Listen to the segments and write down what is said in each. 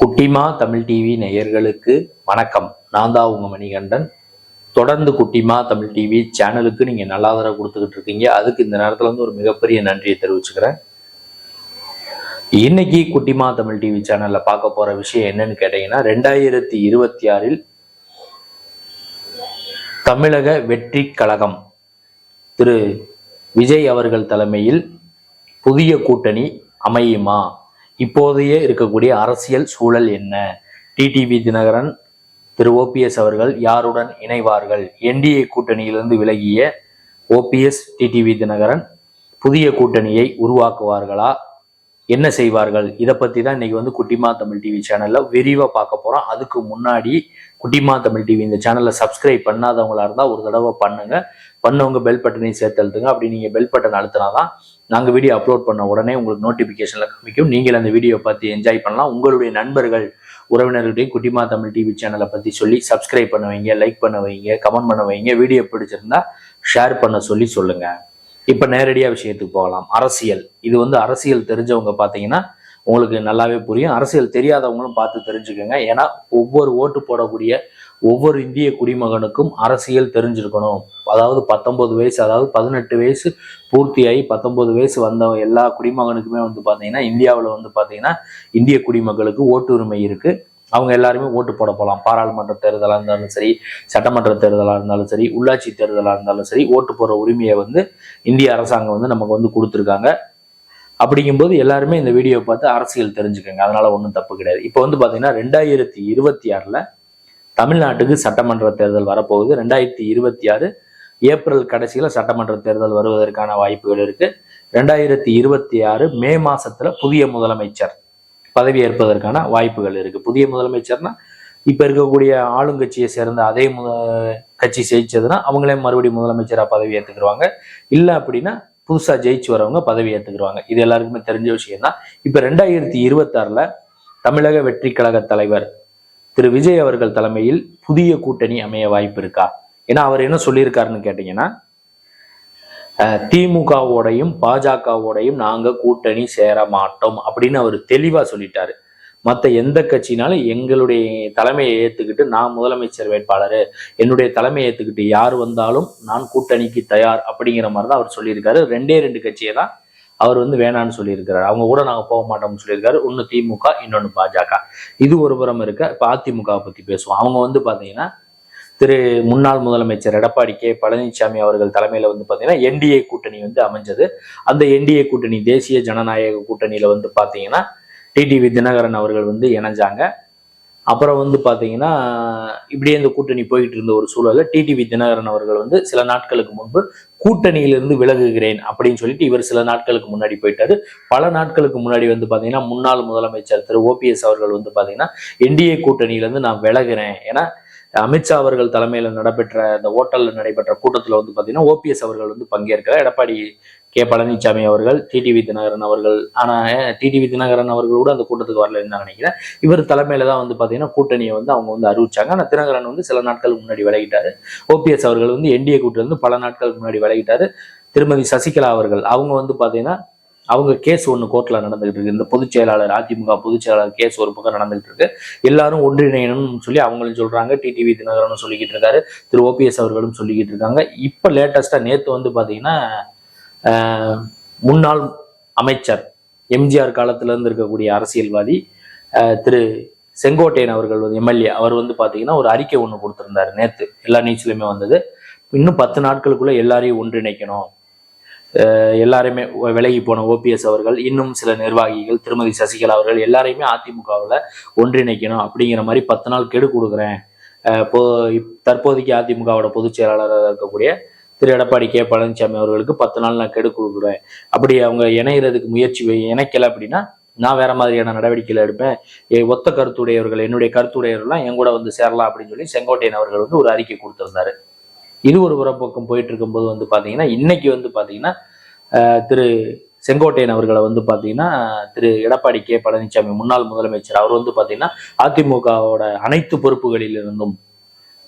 குட்டிமா தமிழ் டிவி நேயர்களுக்கு வணக்கம். நான் தான் உங்க மணிகண்டன். தொடர்ந்து குட்டிமா தமிழ் டிவி சேனலுக்கு நீங்க நல்லா ஆதரவு கொடுத்துக்கிட்டு இருக்கீங்க? அதுக்கு இந்த நேரத்துல வந்து ஒரு மிகப்பெரிய நன்றியை தெரிவிச்சுக்கிறேன். இன்னைக்கு குட்டிமா தமிழ் டிவி சேனல்ல பார்க்க போற விஷயம் என்னன்னு கேட்டீங்கன்னா ரெண்டாயிரத்தி இருபத்தி ஆறில் தமிழக வெற்றி கழகம் திரு விஜய் அவர்கள் தலைமையில் புதிய கூட்டணி அமையுமா? இப்போதைய இருக்கக்கூடிய அரசியல் சூழல் என்ன? டிடிவி தினகரன் திரு ஓபிஎஸ் அவர்கள் யாருடன் இணைவார்கள்? என்டிஏ கூட்டணியிலிருந்து விலகிய ஓபிஎஸ் டிடிவி தினகரன் புதிய கூட்டணியை உருவாக்குவார்களா? என்ன செய்வார்கள்? இதை பத்தி தான் இன்னைக்கு வந்து குட்டிமா தமிழ் டிவி சேனலில் விரிவா பார்க்க போறோம். அதுக்கு முன்னாடி குட்டிமா தமிழ் டிவி இந்த சேனலை சப்ஸ்கிரைப் பண்ணாதவங்களா இருந்தால் ஒரு தடவை பண்ணுங்க. பண்ணவங்க பெல் பட்டனையும் சேர்த்து அழுத்துங்க. அப்படி நீங்க பெல் பட்டன் அழுத்தினாதான் நாங்கள் வீடியோ அப்லோட் பண்ண உடனே உங்களுக்கு நோட்டிஃபிகேஷனில் காமிக்கும். நீங்கள் அந்த வீடியோ பார்த்து என்ஜாய் பண்ணலாம். உங்களுடைய நண்பர்கள் உறவினர்களையும் குட்டிமா தமிழ் டிவி சேனலை பற்றி சொல்லி சப்ஸ்கிரைப் பண்ண வைங்க லைக் பண்ண வைங்க கமெண்ட் பண்ண வைங்க. வீடியோ பிடிச்சிருந்தா ஷேர் பண்ண சொல்லி சொல்லுங்கள் இப்போ நேரடியாக விஷயத்துக்கு போகலாம். அரசியல். இது வந்து அரசியல் தெரிஞ்சவங்க பார்த்தீங்கன்னா உங்களுக்கு நல்லாவே புரியும். அரசியல் தெரியாதவங்களும் பார்த்து தெரிஞ்சுக்கோங்க. ஏன்னா ஒவ்வொரு ஓட்டு போடக்கூடிய ஒவ்வொரு இந்திய குடிமகனுக்கும் அரசியல் தெரிஞ்சிருக்கணும். அதாவது பத்தொன்பது வயசு அதாவது பதினெட்டு வயசு பூர்த்தியாகி பத்தொன்பது வயசு வந்த எல்லா குடிமகனுக்குமே வந்து பார்த்தீங்கன்னா இந்தியாவில் வந்து பார்த்தீங்கன்னா இந்திய குடிமக்களுக்கு ஓட்டுரிமை இருக்குது அவங்க எல்லாருமே ஓட்டு போட போகலாம் பாராளுமன்ற தேர்தலாக இருந்தாலும் சரி சட்டமன்ற தேர்தலாக இருந்தாலும் சரி உள்ளாட்சி தேர்தலாக இருந்தாலும் சரி ஓட்டு போடுற உரிமையை வந்து இந்திய அரசாங்கம் வந்து நமக்கு வந்து கொடுத்துருக்காங்க. அப்படிங்கும்போது எல்லாருமே இந்த வீடியோ பார்த்து அரசியல் தெரிஞ்சுக்கோங்க. அதனால ஒன்றும் தப்பு கிடையாது. இப்போ வந்து பார்த்தீங்கன்னா ரெண்டாயிரத்தி இருபத்தி ஆறில் தமிழ்நாட்டுக்கு சட்டமன்ற தேர்தல் வரப்போகுது. ரெண்டாயிரத்தி இருபத்தி ஆறு ஏப்ரல் கடைசியில் சட்டமன்ற தேர்தல் வருவதற்கான வாய்ப்புகள் இருக்கு. ரெண்டாயிரத்தி இருபத்தி ஆறு மே மாசத்துல புதிய முதலமைச்சர் பதவி ஏற்பதற்கான வாய்ப்புகள் இருக்கு. புதிய முதலமைச்சர்னா இப்ப இருக்கக்கூடிய ஆளுங்கட்சியை சேர்ந்த அதே முத கட்சி ஜெயிச்சதுன்னா அவங்களே மறுபடியும் முதலமைச்சரா பதவி ஏத்துக்கிடுவாங்க இல்லை அப்படின்னா புதுசா ஜெயிச்சு வரவங்க பதவி ஏத்துக்கிடுவாங்க இது எல்லாருக்குமே தெரிஞ்ச விஷயம் தான் இப்ப ரெண்டாயிரத்தி இருபத்தாறுல தமிழக வெற்றி கழக தலைவர் திரு விஜய் அவர்கள் தலைமையில் புதிய கூட்டணி அமைய வாய்ப்பு இருக்கா ஏன்னா அவர் என்ன சொல்லியிருக்காருன்னு கேட்டீங்கன்னா அஹ், திமுகவோடையும் பாஜகவோடையும் நாங்க கூட்டணி சேர மாட்டோம் அப்படின்னு அவர் தெளிவா சொல்லிட்டாரு. மற்ற எந்த கட்சினாலும் எங்களுடைய தலைமையை ஏத்துக்கிட்டு நான் முதலமைச்சர் வேட்பாளர் என்னுடைய தலைமையை ஏத்துக்கிட்டு யார் வந்தாலும் நான் கூட்டணிக்கு தயார் அப்படிங்கிற மாதிரி தான் அவர் சொல்லியிருக்காரு. ரெண்டே ரெண்டு கட்சியை தான் அவர் வந்து வேணான்னு சொல்லியிருக்கிறார். அவங்க கூட நாங்கள் போக மாட்டோம்னு சொல்லியிருக்காரு. ஒன்று திமுக இன்னொன்று பாஜக. இது ஒரு புறம் இருக்க. இப்போ அதிமுகவை பற்றி பேசுவோம். அவங்க வந்து பார்த்தீங்கன்னா திரு முன்னாள் முதலமைச்சர் எடப்பாடி கே. பழனிசாமி அவர்கள் தலைமையில் வந்து பார்த்தீங்கன்னா என்டிஏ கூட்டணி வந்து அமைஞ்சது. அந்த என்டிஏ கூட்டணி தேசிய ஜனநாயக கூட்டணியில் வந்து பார்த்தீங்கன்னா டிடிவி தினகரன் அவர்கள் வந்து இணைஞ்சாங்க. அப்புறம் வந்து பார்த்தீங்கன்னா இப்படியே இந்த கூட்டணி போயிட்டு இருந்த ஒரு சூழலில் டிடிவி தினகரன் அவர்கள் வந்து சில நாட்களுக்கு முன்பு கூட்டணியிலிருந்து விலகுகிறேன் அப்படின்னு சொல்லிட்டு இவர் சில நாட்களுக்கு முன்னாடி போயிட்டாரு. பல நாட்களுக்கு முன்னாடி வந்து பார்த்தீங்கன்னா முன்னாள் முதலமைச்சர் திரு ஓபிஎஸ் அவர்கள் வந்து பார்த்தீங்கன்னா என்டிஏ கூட்டணியிலிருந்து நான் விலகுறேன். ஏன்னா அமித்ஷா அவர்கள் தலைமையில் நடைபெற்ற இந்த ஓட்டலில் நடைபெற்ற கூட்டத்தில் வந்து பார்த்தீங்கன்னா ஓபிஎஸ் அவர்கள் வந்து பங்கேற்கிறார் எடப்பாடி கே பழனிசாமி அவர்கள் டிடிவி தினகரன் அவர்கள் ஆனால் டிடிவி தினகரன் அவர்கள் கூட அந்த கூட்டத்துக்கு வரலன்னு நான் நினைக்கிறேன். இவர் தலைமையில தான் வந்து பார்த்தீங்கன்னா கூட்டணியை வந்து அவங்க வந்து அறிவிச்சாங்க. ஆனால் தினகரன் வந்து சில நாட்களுக்கு முன்னாடி விலகிட்டாரு. ஓபிஎஸ் அவர்கள் வந்து என்டிஏ கூட்டிலிருந்து பல நாட்களுக்கு முன்னாடி விலகிட்டாரு. திருமதி சசிகலா அவர்கள் அவங்க வந்து பார்த்தீங்கன்னா அவங்க கேஸ் ஒன்று கோர்ட்ல நடந்துகிட்டு இருக்கு. இந்த பொதுச் செயலாளர் அதிமுக பொதுச் செயலாளர் கேஸ் ஒரு பக்கம் நடந்துகிட்டு இருக்கு. எல்லாரும் ஒன்றிணையணும்னு சொல்லி அவங்களும் சொல்றாங்க. டிடிவி தினகரனும் சொல்லிக்கிட்டு இருக்காரு. திரு ஓபிஎஸ் அவர்களும் சொல்லிக்கிட்டு இருக்காங்க. இப்போ லேட்டஸ்டா நேத்து வந்து பாத்தீங்கன்னா முன்னாள் அமைச்சர் எம்ஜிஆர் காலத்துலேருந்து இருக்கக்கூடிய அரசியல்வாதி திரு செங்கோட்டையன் அவர்கள் வந்து எம்எல்ஏ அவர் வந்து பார்த்தீங்கன்னா ஒரு அறிக்கை ஒன்று கொடுத்துருந்தாரு நேற்று எல்லா நியூஸ்லையுமே வந்தது. இன்னும் பத்து நாட்களுக்குள்ளே எல்லாரையும் ஒன்றிணைக்கணும். அஹ் எல்லாரையுமே விலகி போன ஓபிஎஸ் அவர்கள் இன்னும் சில நிர்வாகிகள் திருமதி சசிகலா அவர்கள் எல்லாரையுமே அதிமுகவில் ஒன்றிணைக்கணும் அப்படிங்கிற மாதிரி பத்து நாள் கெடு கொடுக்குறேன். இப்போ தற்போதைக்கு அதிமுகவோட பொதுச் செயலாளராக இருக்கக்கூடிய திரு எடப்பாடி கே பழனிசாமி அவர்களுக்கு பத்து நாள் நான் கெடு கொடுக்குறேன். அப்படி அவங்க இணைகிறதுக்கு முயற்சி இணைக்கல அப்படின்னா நான் வேற மாதிரியான நடவடிக்கைகள் எடுப்பேன். என் ஒத்த கருத்துடையவர்கள் என்னுடைய கருத்துடையவர்கள்லாம் என் கூட வந்து சேரலாம் அப்படின்னு சொல்லி செங்கோட்டையன் அவர்கள் வந்து ஒரு அறிக்கை கொடுத்திருந்தாரு. இது ஒரு புறப்போக்கம் போயிட்டு இருக்கும்போது வந்து பாத்தீங்கன்னா இன்னைக்கு வந்து பாத்தீங்கன்னா திரு செங்கோட்டையன் அவர்களை வந்து பாத்தீங்கன்னா திரு எடப்பாடி கே பழனிசாமி முன்னாள் முதலமைச்சர் அவர் வந்து பாத்தீங்கன்னா அதிமுகவோட அனைத்து பொறுப்புகளில் இருந்தும்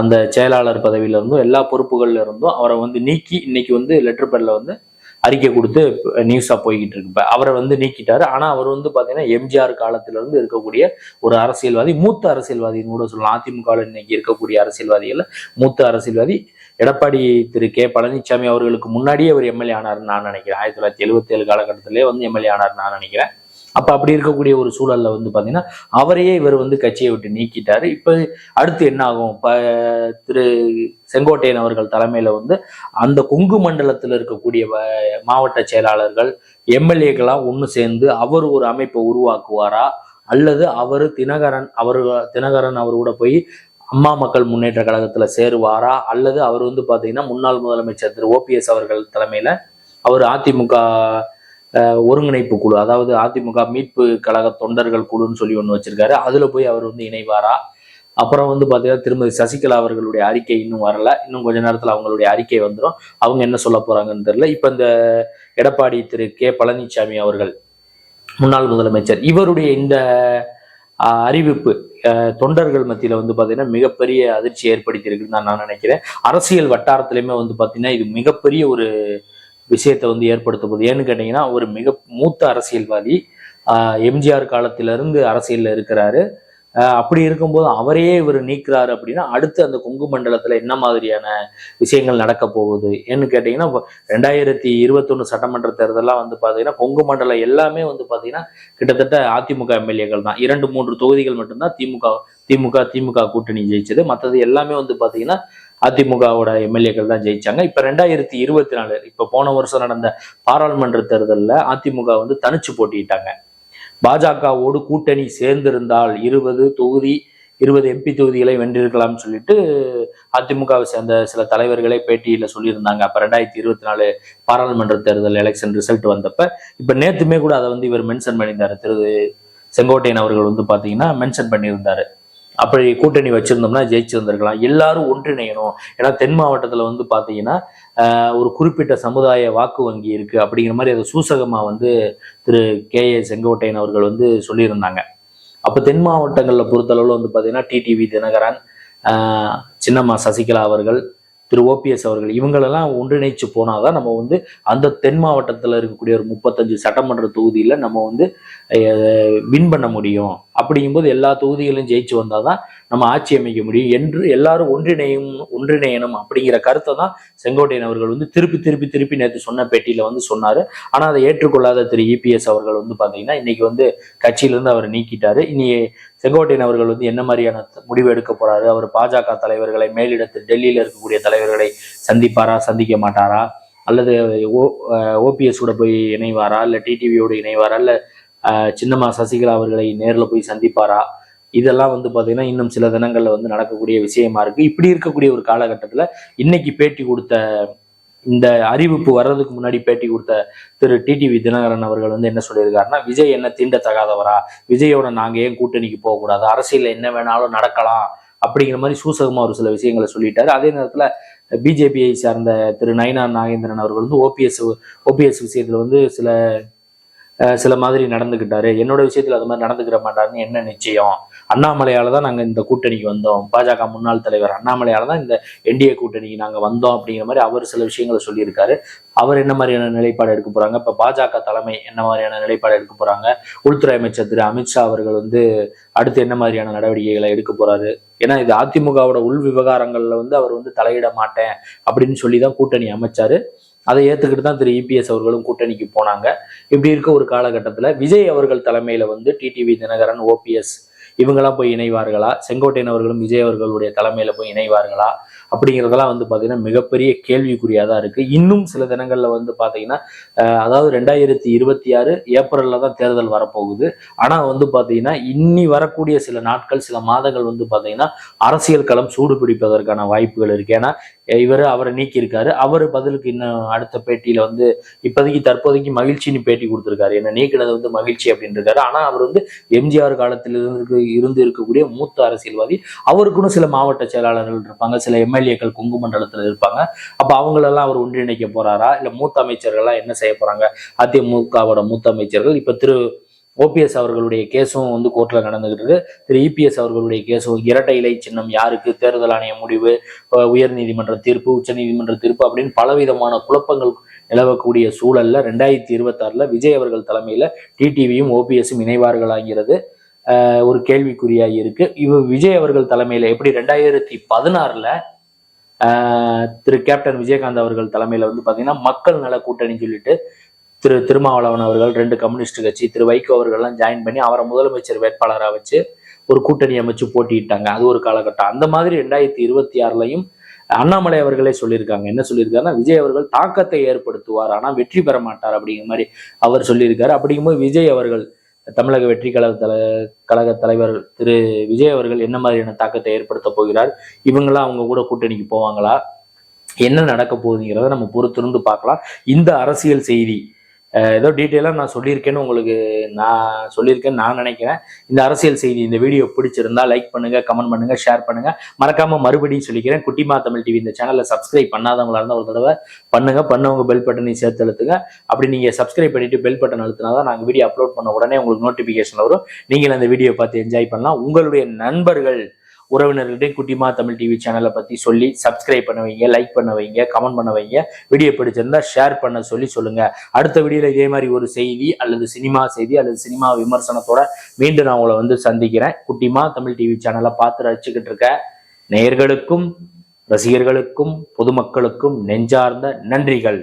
அந்த செயலாளர் பதவியில இருந்தும் எல்லா பொறுப்புகள்ல இருந்தும் அவரை வந்து நீக்கி இன்னைக்கு வந்து லெட்டர் பேட்ல வந்து அறிக்கை கொடுத்து நியூஸா போய்கிட்டு இருக்கு. அவரை வந்து நீக்கிட்டாரு. ஆனா அவர் வந்து பாத்தீங்கன்னா எம்ஜிஆர் காலத்துல இருந்து இருக்கக்கூடிய ஒரு அரசியல்வாதி மூத்த அரசியல்வாதின்னு கூட சொல்லலாம். அதிமுக இன்னைக்கு இருக்கக்கூடிய அரசியல்வாதிகள் மூத்த அரசியல்வாதி எடப்பாடி திரு கே பழனிசாமி அவர்களுக்கு முன்னாடியே அவர் எம்எல்ஏ ஆனார்னு நான் நினைக்கிறேன். ஆயிரத்தி தொள்ளாயிரத்தி எழுபத்தி ஏழு காலகட்டத்திலே வந்து எம்எல்ஏ ஆனார்னு நான் நினைக்கிறேன். அப்ப அப்படி இருக்கக்கூடிய ஒரு சூழல்ல வந்து பாத்தீங்கன்னா அவரையே இவர் வந்து கட்சியை விட்டு நீக்கிட்டாரு. இப்ப அடுத்து என்ன ஆகும்? இப்போ திரு செங்கோட்டையன் அவர்கள் தலைமையில வந்து அந்த கொங்கு மண்டலத்தில் இருக்கக்கூடிய மாவட்ட செயலாளர்கள் எம்எல்ஏக்கெல்லாம் ஒன்று சேர்ந்து அவர் ஒரு அமைப்பை உருவாக்குவாரா? அல்லது அவர் தினகரன் அவர் தினகரன் அவர் கூட போய் அம்மா மக்கள் முன்னேற்ற கழகத்துல சேருவாரா? அல்லது அவர் வந்து பாத்தீங்கன்னா முன்னாள் முதலமைச்சர் திரு ஓபிஎஸ் அவர்கள் தலைமையில அவர் அதிமுக ஒருங்கிணைப்பு குழு அதாவது அதிமுக மீட்பு கழக தொண்டர்கள் குழுன்னு சொல்லி ஒன்று வச்சிருக்காரு. அதில் போய் அவர் வந்து இணைவாரா? அப்புறம் வந்து பார்த்தீங்கன்னா திருமதி சசிகலா அவர்களுடைய அறிக்கை இன்னும் வரல. இன்னும் கொஞ்ச நேரத்தில் அவங்களுடைய அறிக்கை வந்துடும் அவங்க என்ன சொல்ல போறாங்கன்னு தெரியல. இப்போ இந்த எடப்பாடி திரு கே பழனிசாமி அவர்கள் முன்னாள் முதலமைச்சர் இவருடைய இந்த அறிவிப்பு தொண்டர்கள் மத்தியில் வந்து பார்த்தீங்கன்னா மிகப்பெரிய அதிர்ச்சி ஏற்படுத்தியிருக்குன்னு தான் நான் நினைக்கிறேன். அரசியல் வட்டாரத்துலையுமே வந்து பார்த்தீங்கன்னா இது மிகப்பெரிய ஒரு விஷயத்தை வந்து ஏற்படுத்த போகுது. ஏன்னு கேட்டீங்கன்னா ஒரு மிக மூத்த அரசியல்வாதி எம்ஜிஆர் காலத்திலிருந்து அரசியலில் இருக்கிறாரு. அப்படி இருக்கும்போது அவரையே இவர் நீக்கிறாரு அப்படின்னா அடுத்து அந்த கொங்கு மண்டலத்தில் என்ன மாதிரியான விஷயங்கள் நடக்க போகுது? ஏன்னு கேட்டிங்கன்னா ரெண்டாயிரத்தி இருபத்தொன்று சட்டமன்ற தேர்தலாம் வந்து பார்த்தீங்கன்னா கொங்கு மண்டலம் எல்லாமே வந்து பார்த்தீங்கன்னா கிட்டத்தட்ட அதிமுக எம்எல்ஏக்கள் தான். இரண்டு மூன்று தொகுதிகள் மட்டும்தான் திமுக திமுக திமுக கூட்டணி ஜெயிச்சது. மற்றது எல்லாமே வந்து பார்த்தீங்கன்னா அதிமுகவோட எம்எல்ஏக்கள் தான் ஜெயிச்சாங்க. இப்ப ரெண்டாயிரத்தி இருபத்தி நாலு இப்ப போன வருஷம் நடந்த பாராளுமன்ற தேர்தலில் அதிமுக வந்து தனிச்சு போட்டியிட்டாங்க. பாஜகவோடு கூட்டணி சேர்ந்திருந்தால் இருபது தொகுதி இருபது எம்பி தொகுதிகளை வென்றிருக்கலாம்னு சொல்லிட்டு அதிமுகவை சேர்ந்த சில தலைவர்களே பேட்டியில சொல்லியிருந்தாங்க. அப்ப ரெண்டாயிரத்தி இருபத்தி நாலு பாராளுமன்ற தேர்தல் எலெக்ஷன் ரிசல்ட் வந்தப்ப இப்ப நேத்துமே கூட அதை வந்து இவர் மென்ஷன் பண்ணியிருந்தாரு. திரு செங்கோட்டையன் அவர்கள் வந்து பாத்தீங்கன்னா மென்ஷன் பண்ணியிருந்தாரு. அப்படி கூட்டணி வச்சிருந்தோம்னா ஜெயிச்சிருந்திருக்கலாம். எல்லாரும் ஒன்றிணையணும். ஏன்னா தென் மாவட்டத்தில் வந்து பார்த்தீங்கன்னா ஒரு குறிப்பிட்ட சமுதாய வாக்கு வங்கி இருக்குது அப்படிங்கிற மாதிரி அதை சூசகமாக வந்து திரு கே ஏ செங்கோட்டையன் அவர்கள் வந்து சொல்லியிருந்தாங்க. அப்போ தென் மாவட்டங்களில் பொறுத்தளவில் வந்து பார்த்தீங்கன்னா டிடிவி தினகரன் சின்னம்மா சசிகலா அவர்கள் திரு ஓபிஎஸ் அவர்கள் இவங்களெல்லாம் ஒன்றிணைச்சு போனாதான் நம்ம வந்து அந்த தென் மாவட்டத்தில் இருக்கக்கூடிய ஒரு முப்பத்தஞ்சு சட்டமன்ற தொகுதியில் நம்ம வந்து வின் பண்ண முடியும். அப்படிங்கும்போது எல்லா தொகுதிகளையும் ஜெயிச்சு வந்தாதான் நம்ம ஆட்சி அமைக்க முடியும் என்று எல்லாரும் ஒன்றிணையும் ஒன்றிணையணும் அப்படிங்கிற கருத்தை தான் செங்கோட்டையன் அவர்கள் வந்து திருப்பி திருப்பி திருப்பி நேற்று சொன்ன பேட்டியில வந்து சொன்னாரு. ஆனா அதை ஏற்றுக்கொள்ளாத திரு இபிஎஸ் அவர்கள் வந்து பாத்தீங்கன்னா இன்னைக்கு வந்து கட்சியிலிருந்து அவர் நீக்கிட்டாரு. இனி செங்கோட்டையன் அவர்கள் வந்து என்ன மாதிரியான முடிவு எடுக்க போறாரு? அவர் பாஜக தலைவர்களை மேலிடத்தில் டெல்லியில இருக்கக்கூடிய தலைவர்களை சந்திப்பாரா சந்திக்க மாட்டாரா? அல்லது ஓ ஓபிஎஸ் கூட போய் இணைவாரா? இல்லை டிடிவியோடு இணைவாரா? இல்லை சின்னம்மா சசிகலா அவர்களை நேரில் போய் சந்திப்பாரா? இதெல்லாம் வந்து பார்த்தீங்கன்னா இன்னும் சில தினங்களில் வந்து நடக்கக்கூடிய விஷயமா இருக்கு. இப்படி இருக்கக்கூடிய ஒரு காலகட்டத்தில் இன்னைக்கு பேட்டி கொடுத்த இந்த அறிவிப்பு வர்றதுக்கு முன்னாடி பேட்டி கொடுத்த திரு டிடிவி தினகரன் அவர்கள் வந்து என்ன சொல்லியிருக்காருன்னா விஜய் என்ன தீண்டத்தகாதவரா? விஜயோட நாங்கள் ஏன் கூட்டணிக்கு போகக்கூடாது? அரசியலில் என்ன வேணாலும் நடக்கலாம். அப்படிங்கிற மாதிரி சூசகமாக ஒரு சில விஷயங்களை சொல்லிட்டாரு. அதே நேரத்தில் பிஜேபியை சார்ந்த திரு நயனா நாகேந்திரன் அவர்கள் வந்து ஓபிஎஸ் ஓபிஎஸ் விஷயத்தில் வந்து சில சில மாதிரி நடந்துக்கிட்டாரு என்னோட விஷயத்தில் அது மாதிரி நடந்துக்கிற மாட்டாருன்னு என்ன நிச்சயம்? அண்ணாமலையால தான் நாங்கள் இந்த கூட்டணிக்கு வந்தோம். பாஜக முன்னாள் தலைவர் அண்ணாமலையால தான் இந்த என்டிஏ கூட்டணிக்கு நாங்கள் வந்தோம் அப்படிங்கிற மாதிரி அவர் சில விஷயங்களை சொல்லியிருக்காரு. அவர் என்ன மாதிரியான நிலைப்பாடு எடுக்க போறாங்க? இப்போ பாஜக தலைமை என்ன மாதிரியான நிலைப்பாடு எடுக்க போறாங்க? உள்துறை அமைச்சர் திரு அமித்ஷா அவர்கள் வந்து அடுத்து என்ன மாதிரியான நடவடிக்கைகளை எடுக்க போறாரு? ஏன்னா இது அதிமுகவோட உள் விவகாரங்கள்ல வந்து அவர் வந்து தலையிட மாட்டேன் அப்படின்னு சொல்லி தான் கூட்டணி அமைச்சாரு. அதை ஏத்துக்கிட்டு தான் திரு இபிஎஸ் அவர்களும் கூட்டணிக்கு போனாங்க. இப்படி இருக்க ஒரு காலகட்டத்துல விஜய் அவர்கள் தலைமையில வந்து டிடிவி தினகரன் ஓபிஎஸ் இவங்கெல்லாம் போய் இணைவார்களா? செங்கோட்டையன் அவர்களும் விஜய் அவர்களுடைய தலைமையில போய் இணைவார்களா? அப்படிங்கிறதெல்லாம் வந்து பார்த்தீங்கன்னா மிகப்பெரிய கேள்விக்குறியாக தான் இருக்கு. இன்னும் சில தினங்களில் வந்து பார்த்தீங்கன்னா அதாவது ரெண்டாயிரத்தி இருபத்தி ஆறு ஏப்ரல்ல தான் தேர்தல் வரப்போகுது. ஆனால் வந்து பார்த்தீங்கன்னா இன்னி வரக்கூடிய சில நாட்கள் சில மாதங்கள் வந்து பார்த்தீங்கன்னா அரசியல் களம் சூடு பிடிப்பதற்கான வாய்ப்புகள் இருக்கு. ஏன்னா இவர் அவரை நீக்கியிருக்காரு. அவர் பதிலுக்கு இன்னும் அடுத்த பேட்டியில் வந்து இப்போதைக்கு தற்போதைக்கு மகிழ்ச்சின்னு பேட்டி கொடுத்துருக்காரு. என்ன நீக்கினது வந்து மகிழ்ச்சி அப்படின்றாரு ஆனால் அவர் வந்து எம்ஜிஆர் காலத்தில் இருந்து இருந்து இருக்கக்கூடிய மூத்த அரசியல்வாதி. அவருக்குன்னு சில மாவட்ட செயலாளர்கள் இருப்பாங்க. சில எம்எல்ஏக்கள் கொங்கு மண்டலத்துல இருப்பாங்க. அப்ப அவங்களெல்லாம் அவர் ஒன்றிணைக்க போறாரா? இல்ல மூத்த அமைச்சர்கள்லாம் என்ன செய்ய போறாங்க? அதிமுகவோட மூத்த அமைச்சர்கள் இப்ப திரு ஓபிஎஸ் அவர்களுடைய கேஸும் வந்து கோர்ட்ல நடந்துகிட்டு இருக்கு. திரு இபிஎஸ் அவர்களுடைய கேஸும் இரட்டை இலை சின்னம் யாருக்கு? தேர்தல் ஆணைய முடிவு உயர் நீதிமன்ற தீர்ப்பு உச்ச நீதிமன்ற தீர்ப்பு அப்படின்னு பலவிதமான குழப்பங்கள் நிலவக்கூடிய சூழல்ல ரெண்டாயிரத்தி இருபத்தாறுல விஜய் அவர்கள் தலைமையில டிடிவியும் ஓபிஎஸும் இணைவார்களாகிறது. ஒரு கேள்விக்குறியாகி இருக்கு. இவ விஜய் அவர்கள் தலைமையில எப்படி ரெண்டாயிரத்தி பதினாறுல திரு கேப்டன் விஜயகாந்த் அவர்கள் தலைமையில் வந்து பார்த்தீங்கன்னா மக்கள் நல கூட்டணி சொல்லிட்டு திரு திருமாவளவன் அவர்கள் ரெண்டு கம்யூனிஸ்ட் கட்சி திரு வைகோ அவர்கள்லாம் ஜாயின் பண்ணி அவரை முதலமைச்சர் வேட்பாளராக வச்சு ஒரு கூட்டணி அமைச்சு போட்டியிட்டாங்க. அது ஒரு காலகட்டம். அந்த மாதிரி ரெண்டாயிரத்தி இருபத்தி ஆறுலையும் அண்ணாமலை அவர்களே சொல்லியிருக்காங்க. என்ன சொல்லியிருக்காருன்னா விஜய் அவர்கள் தாக்கத்தை ஏற்படுத்துவார் ஆனால் வெற்றி பெற மாட்டார் அப்படிங்கிற மாதிரி அவர் சொல்லியிருக்காரு. அப்படிங்கும்போது விஜய் அவர்கள் தமிழக வெற்றி கழக தல கழக தலைவர் திரு. விஜய் அவர்கள் என்ன மாதிரியான தாக்கத்தை ஏற்படுத்த போகிறார்? இவங்களாம் அவங்க கூட கூட்டணிக்கு போவாங்களா? என்ன நடக்க போகுதுங்கிறத நம்ம பொறுத்திருந்து பார்க்கலாம். இந்த அரசியல் செய்தி ஏதோ டீட்டெயிலாக நான் சொல்லியிருக்கேன்னு உங்களுக்கு நான் சொல்லியிருக்கேன்னு நான் நினைக்கிறேன். இந்த அரசியல் செய்தி இந்த வீடியோ பிடிச்சிருந்தா லைக் பண்ணுங்க கமெண்ட் பண்ணுங்க ஷேர் பண்ணுங்க. மறக்காம மறுபடியும் சொல்லிக்கிறேன். குட்டிமா தமிழ் டிவி இந்த சேனலை சப்ஸ்கிரைப் பண்ணாதவங்களா இருந்தால் ஒரு தடவை பண்ணுங்க. பண்ணவங்க பெல் பட்டனையும் சேர்த்து அழுத்துங்க. அப்படி நீங்க சப்ஸ்கிரைப் பண்ணிட்டு பெல் பட்டன் அழுத்தினா தான் நாங்கள் வீடியோ அப்லோட் பண்ண உடனே உங்களுக்கு நோட்டிபிகேஷன் வரும். நீங்கள் அந்த வீடியோ பார்த்து என்ஜாய் பண்ணலாம். உங்களுடைய நண்பர்கள் உறவினர்கள்ட்டே குட்டிமா தமிழ் டிவி சேனலை பற்றி சொல்லி சப்ஸ்கிரைப் பண்ண வைங்க லைக் பண்ண வைங்க கமெண்ட் பண்ண வைங்க. வீடியோ பிடிச்சிருந்தா ஷேர் பண்ண சொல்லி சொல்லுங்க. அடுத்த வீடியோவில் இதே மாதிரி ஒரு செய்தி அல்லது சினிமா செய்தி அல்லது சினிமா விமர்சனத்தோட மீண்டும் நான் உங்களை வந்து சந்திக்கிறேன். குட்டிமா தமிழ் டிவி சேனலை பார்த்து ரசிச்சுக்கிட்டு இருக்க நேயர்களுக்கும் ரசிகர்களுக்கும் பொதுமக்களுக்கும் நெஞ்சார்ந்த நன்றிகள்.